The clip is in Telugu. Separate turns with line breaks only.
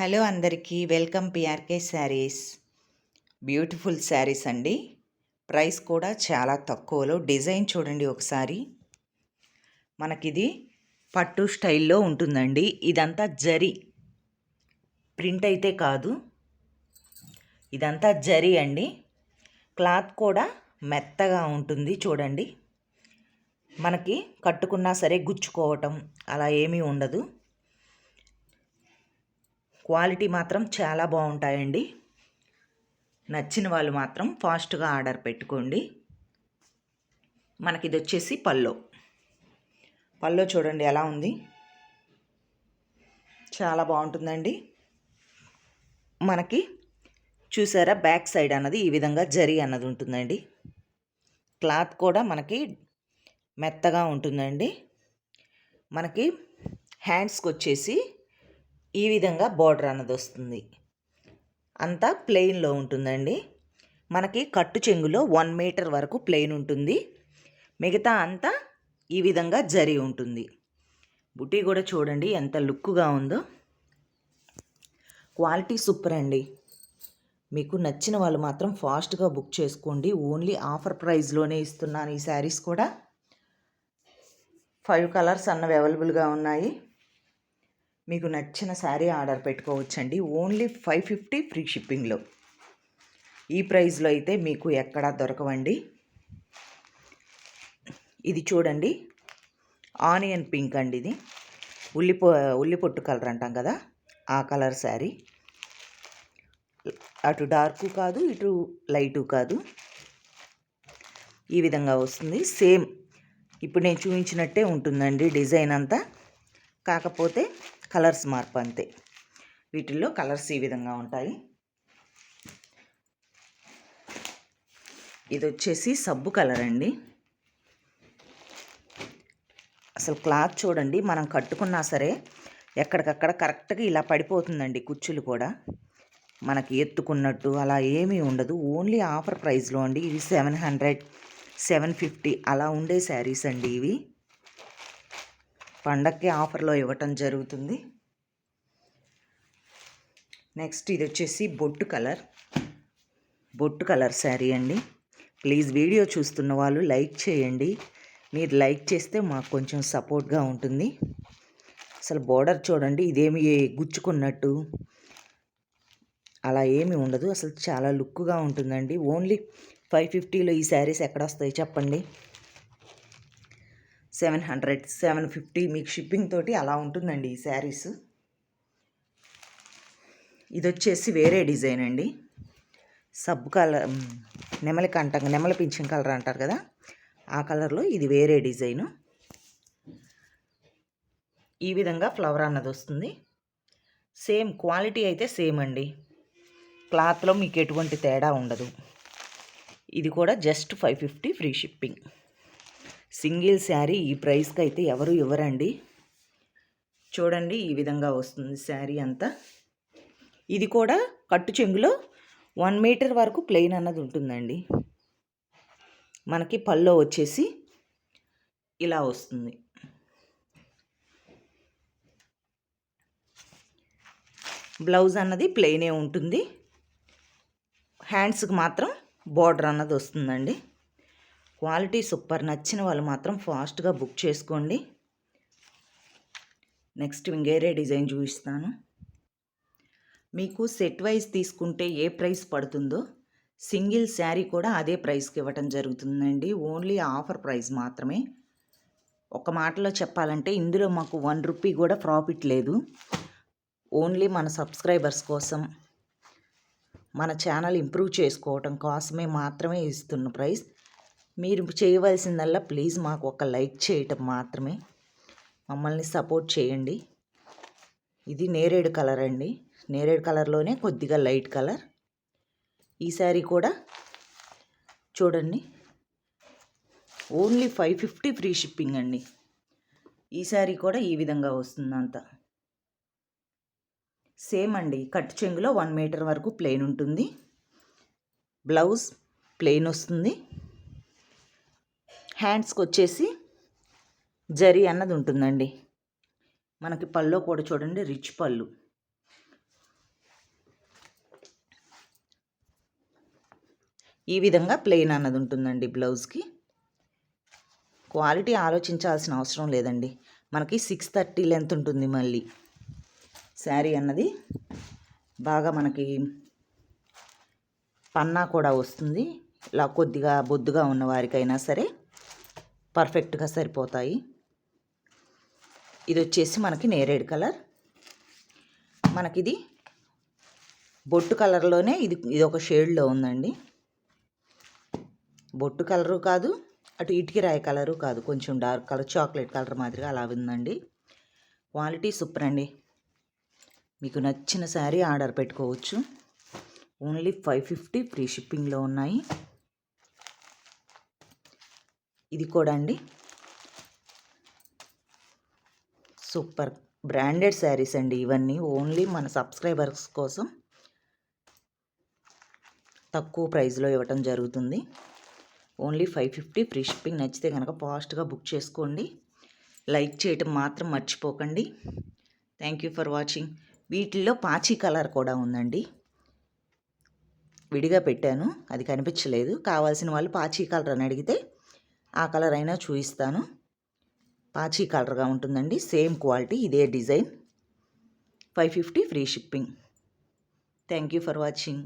హలో అందరికీ welcome PRK saris. Beautiful saris అండి. ప్రైస్ కూడా చాలా తక్కువలో. డిజైన్ చూడండి ఒకసారి. మనకిది పట్టు స్టైల్లో ఉంటుందండి. ఇదంతా జరీ. ప్రింట్ అయితే కాదు. ఇదంతా జరీ అండి. క్లాత్ కూడా మెత్తగా ఉంటుంది చూడండి. మనకి కట్టుకున్నా సరే గుచ్చుకోవటం అలా ఏమీ ఉండదు. క్వాలిటీ మాత్రం చాలా బాగుంటాయండి. నచ్చిన వాళ్ళు మాత్రం ఫాస్ట్గా ఆర్డర్ పెట్టుకోండి. మనకి ఇది వచ్చేసి పల్లో. పల్లో చూడండి ఎలా ఉంది. చాలా బాగుంటుందండి. మనకి చూసారా బ్యాక్ సైడ్ అన్నది ఈ విధంగా జరి అన్నది ఉంటుందండి. క్లాత్ కూడా మనకి మెత్తగా ఉంటుందండి. మనకి హ్యాండ్స్కి వచ్చేసి ఈ విధంగా బార్డర్ అన్నది వస్తుంది. అంతా ప్లెయిన్లో ఉంటుందండి. మనకి కట్టు చెంగులో వన్ మీటర్ వరకు ప్లెయిన్ ఉంటుంది. మిగతా అంతా ఈ విధంగా జరి ఉంటుంది. బుటీ కూడా చూడండి ఎంత లుక్గా ఉందో. క్వాలిటీ సూపర్ అండి. మీకు నచ్చిన వాళ్ళు మాత్రం ఫాస్ట్గా బుక్ చేసుకోండి. ఓన్లీ ఆఫర్ ప్రైస్లోనే ఇస్తున్నాను ఈ శారీస్ కూడా. ఫైవ్ కలర్స్ అన్నవి అవైలబుల్గా ఉన్నాయి. మీకు నచ్చిన శారీ ఆర్డర్ పెట్టుకోవచ్చండి. ఓన్లీ ఫైవ్ ఫిఫ్టీ ఫ్రీ షిప్పింగ్లో. ఈ ప్రైస్లో అయితే మీకు ఎక్కడా దొరకవండి. ఇది చూడండి. ఆనియన్ పింక్ అండి ఇది. ఉల్లిపో ఉల్లిపొట్టు కలర్ అంటాం కదా ఆ కలర్ శారీ. అటు డార్కు కాదు ఇటు లైటు కాదు. ఈ విధంగా వస్తుంది. సేమ్ ఇప్పుడు నేను చూపించినట్టే ఉంటుందండి డిజైన్ అంతా. కాకపోతే కలర్స్ మార్పు అంతే. వీటిల్లో కలర్స్ ఈ విధంగా ఉంటాయి. ఇది వచ్చేసి సబ్బు కలర్ అండి. అసలు క్లాత్ చూడండి మనం కట్టుకున్నా సరే ఎక్కడికక్కడ కరెక్ట్గా ఇలా పడిపోతుందండి కుచ్చులు కూడా. మనకి ఎత్తుకున్నట్టు అలా ఏమీ ఉండదు. ఓన్లీ ఆఫర్ ప్రైస్లో అండి ఇవి సెవెన్ హండ్రెడ్ సెవెన్ ఫిఫ్టీ అలా ఉండే శారీస్ అండి ఇవి. పండక్కి ఆఫర్లో ఇవ్వటం జరుగుతుంది. నెక్స్ట్ ఇది వచ్చేసి బొట్టు కలర్. బొట్టు కలర్ శారీ అండి. ప్లీజ్ వీడియో చూస్తున్న వాళ్ళు లైక్ చేయండి. మీరు లైక్ చేస్తే మాకు కొంచెం సపోర్ట్గా ఉంటుంది. అసలు బోర్డర్ చూడండి ఇదేమి గుచ్చుకున్నట్టు. అలా ఏమి ఉండదు. అసలు చాలా లుక్గా ఉంటుందండి. ఓన్లీ ఫైవ్ ఫిఫ్టీలో ఈ శారీస్ ఎక్కడ వస్తాయి చెప్పండి. సెవెన్ హండ్రెడ్ సెవెన్ ఫిఫ్టీ మీకు షిప్పింగ్ తోటి అలా ఉంటుందండి ఈ శారీస్. ఇది వచ్చేసి వేరే డిజైన్ అండి. సబ్ కలర్ నెమలి కంట నెమలి పింఛన్ కలర్ అంటారు కదా ఆ కలర్లో ఇది వేరే డిజైను. ఈ విధంగా ఫ్లవర్ అన్నది వస్తుంది. సేమ్ క్వాలిటీ అయితే సేమ్ అండి. క్లాత్లో మీకు ఎటువంటి తేడా ఉండదు. ఇది కూడా just five fifty free shipping. Single sari ఈ ప్రైస్కి అయితే ఎవరు ఇవ్వరండి? చూడండి ఈ విధంగా వస్తుంది శారీ అంతా. ఇది కూడా కట్టు చెంగులో వన్ మీటర్ వరకు ప్లెయిన్ అన్నది ఉంటుందండి. మనకి పల్లో వచ్చేసి ఇలా వస్తుంది. బ్లౌజ్ అన్నది ప్లెయినే ఉంటుంది. హ్యాండ్స్కి మాత్రం బార్డర్ అన్నది వస్తుందండి. క్వాలిటీ సూపర్ నచ్చిన వాళ్ళు మాత్రం ఫాస్ట్గా బుక్ చేసుకోండి. నెక్స్ట్ ఇంకేరే డిజైన్ చూపిస్తాను. మీకు సెట్ వైజ్ తీసుకుంటే ఏ ప్రైస్ పడుతుందో సింగిల్ శారీ కూడా అదే ప్రైస్కి ఇవ్వటం జరుగుతుందండి. ఓన్లీ ఆఫర్ ప్రైస్ మాత్రమే. ఒక మాటలో చెప్పాలంటే ఇందులో మాకు వన్ రూపీ కూడా ప్రాఫిట్ లేదు. ఓన్లీ మన సబ్స్క్రైబర్స్ కోసం మన ఛానల్ ఇంప్రూవ్ చేసుకోవటం కోసమే మాత్రమే ఇస్తున్న ప్రైస్. మీరు చేయవలసిందల్లా ప్లీజ్ మాకు ఒక లైక్ చేయటం మాత్రమే. మమ్మల్ని సపోర్ట్ చేయండి. ఇది నేరేడు కలర్ అండి. నేరేడు కలర్లోనే కొద్దిగా లైట్ కలర్. ఈ శారీ కూడా చూడండి. Only five fifty free shipping అండి. ఈ శారీ కూడా ఈ విధంగా వస్తుంది అంత సేమ్ అండి. కట్ చెంగులో వన్ మీటర్ వరకు ప్లెయిన్ ఉంటుంది. బ్లౌజ్ ప్లెయిన్ వస్తుంది. హ్యాండ్స్కి వచ్చేసి జరీ అన్నది ఉంటుందండి. మనకి పళ్ళో కూడా చూడండి రిచ్ పళ్ళు. ఈ విధంగా ప్లెయిన్ అన్నది ఉంటుందండి బ్లౌజ్కి. క్వాలిటీ ఆలోచించాల్సిన అవసరం లేదండి. మనకి సిక్స్ థర్టీ లెంత్ ఉంటుంది మళ్ళీ. శారీ అన్నది బాగా మనకి పన్నా కూడా వస్తుంది. ఇలా కొద్దిగా బొద్దుగా ఉన్న వారికైనా సరే పర్ఫెక్ట్గా సరిపోతాయి. ఇది వచ్చేసి మనకి నేరేడు కలర్. మనకిది బొట్టు కలర్లోనే ఇది ఇది ఒక షేడ్లో ఉందండి. బొట్టు కలరు కాదు అటు ఇటుకి రాయి కలరు కాదు కొంచెం డార్క్ కలర్ చాక్లెట్ కలర్ మాదిరిగా అలా ఉందండి. క్వాలిటీ సూపర్ అండి. మీకు నచ్చిన శారీ ఆర్డర్ పెట్టుకోవచ్చు. ఓన్లీ ఫైవ్ ఫిఫ్టీ ఫ్రీ షిప్పింగ్లో ఉన్నాయి. ఇది కూడా అండి. సూపర్. బ్రాండెడ్ శారీస్ అండి ఇవన్నీ. ఓన్లీ మన సబ్స్క్రైబర్స్ కోసం తక్కువ ప్రైస్లో ఇవ్వటం జరుగుతుంది. Only five fifty free shipping. నచ్చితే కనుక ఫాస్ట్గా బుక్ చేసుకోండి. లైక్ చేయటం మాత్రం మర్చిపోకండి. Thank you for watching. వీటిల్లో పాచీ కలర్ కూడా ఉందండి. విడిగా పెట్టాను. అది కనిపించలేదు. కావాల్సిన వాళ్ళు పాచీ కలర్ అని అడిగితే ఆ కలర్ అయినా చూపిస్తాను పాచీ కలర్గా ఉంటుందండి. సేమ్ క్వాలిటీ ఇదే design. Five fifty free shipping. Thank you for watching.